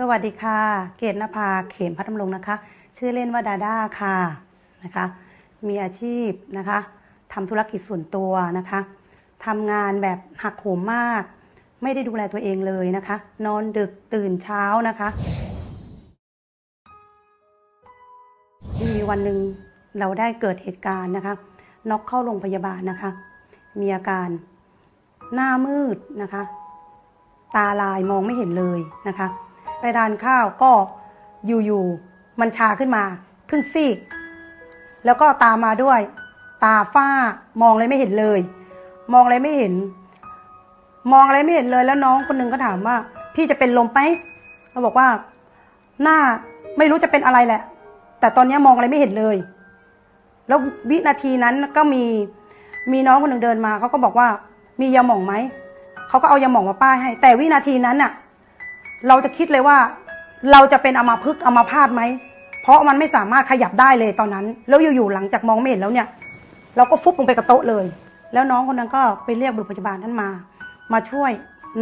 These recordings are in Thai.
สวัสดีค่ะ เกตนภาเขมพัฒนลงนะคะ ชื่อเล่นว่าดาด้าค่ะนะคะ มีอาชีพนะคะทำธุรกิจส่วนตัวนะคะทำงานแบบหักโหมมาก ไม่ได้ดูแลตัวเองเลยนะคะ นอนดึกตื่นเช้านะคะมีวันหนึ่งเราได้เกิดเหตุการณ์นะคะน็อกเข้าโรงพยาบาลนะคะ มีอาการหน้ามืดนะคะ ตาลายมองไม่เห็นเลยนะคะ ทานข้าวก็อยู่ๆมันชาขึ้นมาครึ่งซีก แล้วก็ตามมาด้วย ตาฝ้ามองอะไรไม่เห็นเลย มองอะไรไม่เห็น มองอะไรไม่เห็นเลยแล้วน้องคนหนึ่งก็ถามว่า พี่จะเป็นลมไหมเราบอกว่า หน้าไม่รู้จะเป็นอะไรแหละ แต่ตอนนี้มองอะไรไม่เห็นเลย แล้ววินาทีนั้นก็มีมีน้องคนหนึ่งเดินมาเขาก็บอกว่า มียาหม่องไหมเขาก็เอายาหม่องมาป้ายให้ แต่วินาทีนั้นน่ะ เราจะคิดเลยว่า เราจะเป็นอัมาพึกอัมาพาตไหม เพราะมันไม่สามารถขยับได้เลยตอนนั้น แล้วอยู่ๆหลังจากมองไม่เห็นแล้วเนี่ย เราก็ฟุบลงไปกับโต๊ะเลย แล้วน้องคนนั้นก็ไปเรียกบุรุษพยาบาลท่านมา มาช่วย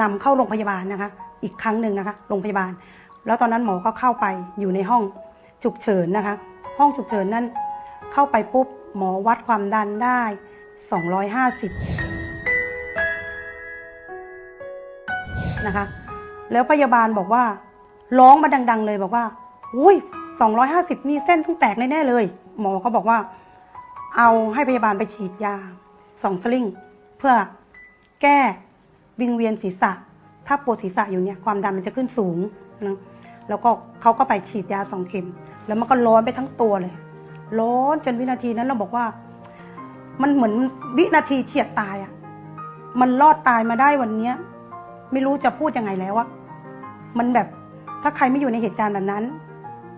นำเข้าโรงพยาบาลนะคะ อีกครั้งหนึ่งนะคะโรงพยาบาล แล้วตอนนั้นหมอก็เข้าไปอยู่ในห้องฉุกเฉินนะคะ ห้องฉุกเฉินนั้นเข้าไปปุ๊บหมอวัดความดันได้ 250 นะคะ แล้วพยาบาลบอกว่า ร้องมาดัง ๆ เลยบอกว่าอุ้ย250นี่เส้นต้องแตกแน่ๆเลย หมอก็บอกว่า เอาให้พยาบาลไปฉีดยาสองสลิงเพื่อแก้วิงเวียนศีรษะ ถ้าปวดศีรษะอยู่เนี่ยความดันมันจะขึ้นสูงนะแล้วก็เขาก็ไปฉีดยาสองเข็ม แล้วมันก็ร้อนไปทั้งตัวเลย ร้อนจนวินาทีนั้นเราบอกว่า มันเหมือนวินาทีเฉียดตายอะ่ะ มันรอดตายมาได้วันเนี้ย ไม่รู้จะพูดยังไงแล้วอะมันแบบถ้าใครไม่อยู่ในเหตุการณ์แบบนั้น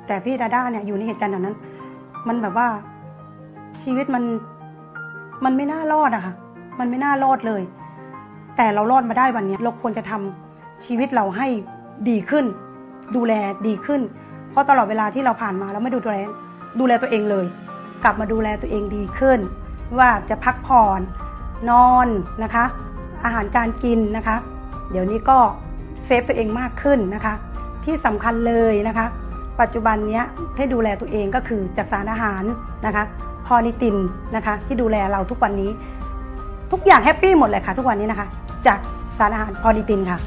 แต่พี่ดาด้าเนี่ยอยู่ในเหตุการณ์แบบนั้น มันแบบว่าชีวิตมันมันไม่น่ารอดอะค่ะ มันไม่น่ารอดเลย แต่เรารอดมาได้วันนี้เราควรจะทำชีวิตเราให้ดีขึ้น ดูแลดีขึ้น เพราะตลอดเวลาที่เราผ่านมาเราไม่ดูแลดูแลตัวเองเลย กลับมาดูแลตัวเองดีขึ้น ว่าจะพักผ่อนนอนนะคะ อาหารการกินนะคะ เดี๋ยวนี้ก็เซฟตัวเองมากขึ้นนะคะ ที่สำคัญเลยนะคะ ปัจจุบันนี้ให้ดูแลตัวเองก็คือจากสารอาหารนะคะพอนิตินนะคะ ที่ดูแลเราทุกวันนี้ ทุกอย่างแฮปปี้หมดเลยค่ะ ทุกวันนี้นะคะ จากสารอาหารพอนิตินค่ะ